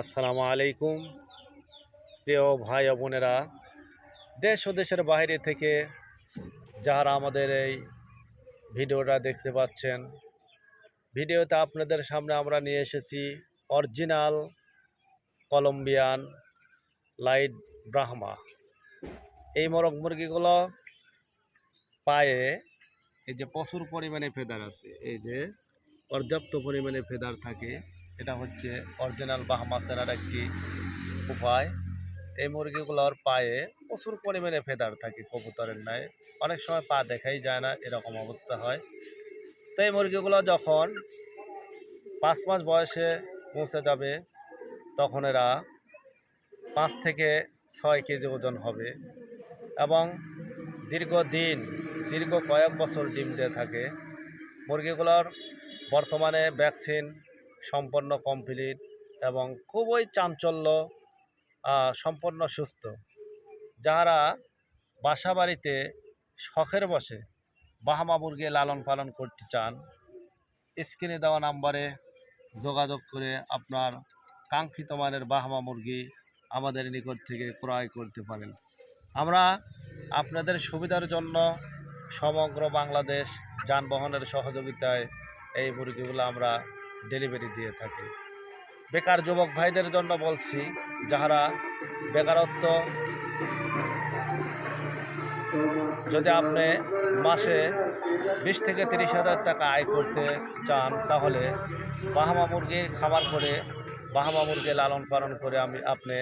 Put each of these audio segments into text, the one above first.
আসসালামু আলাইকুম। প্রিয় ভাই বোনেরা, দেশ ও দেশের বাইরে থেকে যারা আমাদের এই ভিডিওটা দেখতে পাচ্ছেন, ভিডিওতে আপনাদের সামনে আমরা নিয়ে এসেছি অরিজিনাল কলম্বিয়ান লাইট ব্রাহ্মা। এই মোরগ মুরগিগুলো পায়ে এই যে প্রচুর পরিমাণে ফেদার আছে, এই যে পর্যাপ্ত পরিমাণে ফেদার থাকে। এটা হচ্ছে অরিজিনাল বাহামা সেরার একটি উপায়। এই মুরগিগুলোর পায়ে প্রচুর পরিমাণে ফেদার থাকে কবুতরের ন্যায়। অনেক সময় পা দেখাই যায় না, এরকম অবস্থা হয়। তো এই মুরগিগুলো যখন পাঁচ মাস বয়সে পৌঁছে যাবে, তখন এরা পাঁচ থেকে ছয় কেজি ওজন হবে এবং দীর্ঘদিন, দীর্ঘ কয়েক বছর ডিম দিয়ে থাকে। মুরগিগুলোর বর্তমানে ভ্যাকসিন সম্পন্ন কমপ্লিট এবং খুবই চাঞ্চল্য সম্পন্ন, সুস্থ। যারা বাসা বাড়িতে শখের বসে বাহামা মুরগি লালন পালন করতে চান, স্ক্রিনে দেওয়া নাম্বারে যোগাযোগ করে আপনার কাঙ্ক্ষিত মানের বাহামা মুরগি আমাদের নিকট থেকে ক্রয় করতে পারেন। আমরা আপনাদের সুবিধার জন্য সমগ্র বাংলাদেশ যানবাহনের সহযোগিতায় এই মুরগিগুলো আমরা ডেলিভারি দিয়ে থাকে। বেকার যুবক ভাইদের জন্য বলছি যারা বেকারত্ব যদি আপনি মাসে বিশ থেকে তিরিশ হাজার টাকা আয় করতে চান, তাহলে বাহামা মুরগি খাবার করে, বাহামা মুরগি লালন পালন করে আমি আপনি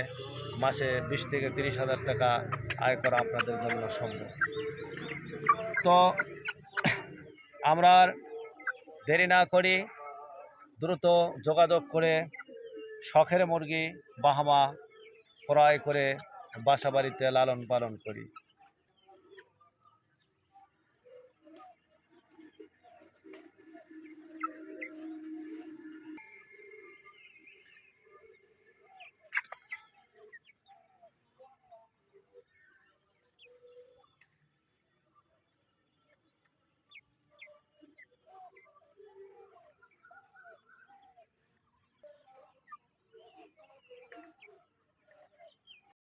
মাসে বিশ থেকে তিরিশ হাজার টাকা আয় করা আপনাদের জন্য সম্ভব। তো আমরা দেরি না করি দ্রুত যোগাযোগ করে শখের মুরগি বাহামা ক্রয় করে বাসাবাড়িতে লালন পালন করি।